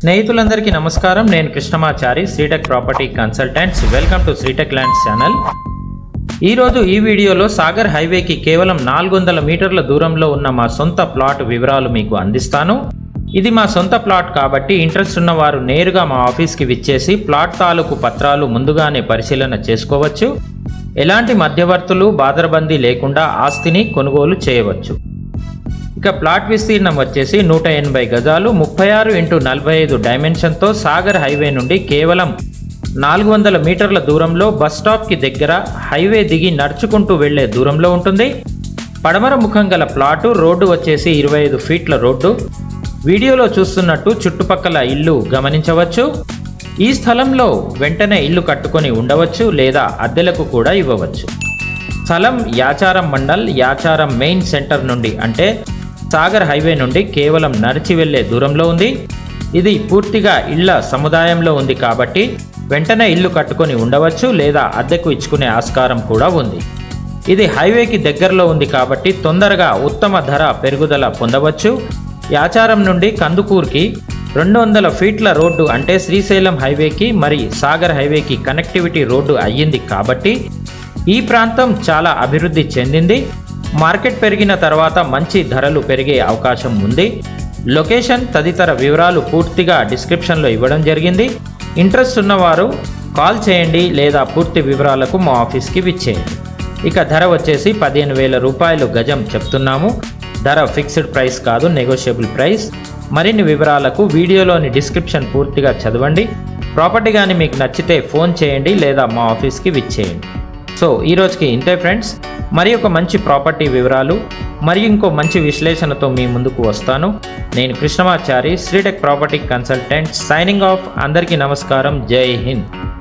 స్నేహితులందరికీ నమస్కారం. నేను Krishnamachari Sritech property consultants. Welcome to Sritech lands channel. ఈరోజు ఈ వీడియోలో సాగర్ హైవేకి కేవలం నాలుగు వందల మీటర్ల దూరంలో ఉన్న మా సొంత ప్లాట్ వివరాలు మీకు అందిస్తాను. ఇది మా సొంత ప్లాట్ కాబట్టి ఇంట్రెస్ట్ ఉన్నవారు నేరుగా మా ఆఫీస్కి విచ్చేసి ప్లాట్ తాలూకు పత్రాలు ముందుగానే పరిశీలన చేసుకోవచ్చు. ఎలాంటి మధ్యవర్తులు బాదరబందీ లేకుండా ఆస్తిని కొనుగోలు చేయవచ్చు. ఇక ప్లాట్ విస్తీర్ణం వచ్చేసి నూట ఎనభై గజాలు ముప్పై ఆరు ఇంటూ నలభై ఐదు డైమెన్షన్తో సాగర్ హైవే నుండి కేవలం నాలుగు వందల మీటర్ల దూరంలో బస్ స్టాప్కి దగ్గర హైవే దిగి నడుచుకుంటూ వెళ్ళే దూరంలో ఉంటుంది. పడమర ముఖం గల ప్లాటు రోడ్డు వచ్చేసి ఇరవై ఐదు ఫీట్ల రోడ్డు. వీడియోలో చూస్తున్నట్టు చుట్టుపక్కల ఇల్లు గమనించవచ్చు. ఈ స్థలంలో వెంటనే ఇల్లు కట్టుకొని ఉండవచ్చు లేదా అద్దెలకు కూడా ఇవ్వవచ్చు. స్థలం యాచారం మండల్ యాచారం మెయిన్ సెంటర్ నుండి అంటే సాగర్ హైవే నుండి కేవలం నడిచి వెళ్ళే దూరంలో ఉంది. ఇది పూర్తిగా ఇళ్ళ సముదాయంలో ఉంది కాబట్టి వెంటనే ఇల్లు కట్టుకొని ఉండవచ్చు లేదా అద్దెకు ఇచ్చుకునే ఆస్కారం కూడా ఉంది. ఇది హైవేకి దగ్గరలో ఉంది కాబట్టి తొందరగా ఉత్తమ ధర పెరుగుదల పొందవచ్చు. యాచారం నుండి కందుకూర్కి రెండు వందల ఫీట్ల రోడ్డు అంటే శ్రీశైలం హైవేకి మరి సాగర్ హైవేకి కనెక్టివిటీ రోడ్డు అయ్యింది కాబట్టి ఈ ప్రాంతం చాలా అభివృద్ధి చెందింది. మార్కెట్ పెరిగిన తర్వాత మంచి ధరలు పెరిగే అవకాశం ఉంది. లొకేషన్ తదితర వివరాలు పూర్తిగా డిస్క్రిప్షన్లో ఇవ్వడం జరిగింది. ఇంట్రెస్ట్ ఉన్నవారు కాల్ చేయండి లేదా పూర్తి వివరాలకు మా ఆఫీస్కి విచ్చేయండి. ఇక ధర వచ్చేసి పదిహేను వేల రూపాయలు గజం చెప్తున్నాము. ధర ఫిక్స్డ్ ప్రైస్ కాదు నెగోషియబుల్ ప్రైస్. మరిన్ని వివరాలకు వీడియోలోని డిస్క్రిప్షన్ పూర్తిగా చదవండి. ప్రాపర్టీ కానీ మీకు నచ్చితే ఫోన్ చేయండి లేదా మా ఆఫీస్కి విచ్చేయండి. సో ఈ రోజుకి ఇంతే ఫ్రెండ్స్. మరి ఒక మంచి ప్రాపర్టీ వివరాలు మరియు ఇంకో మంచి విశ్లేషణతో మీ ముందుకు వస్తాను. నేను Krishnamachari Sritech property consultant signing off అందరికీ నమస్కారం. జై హింద్.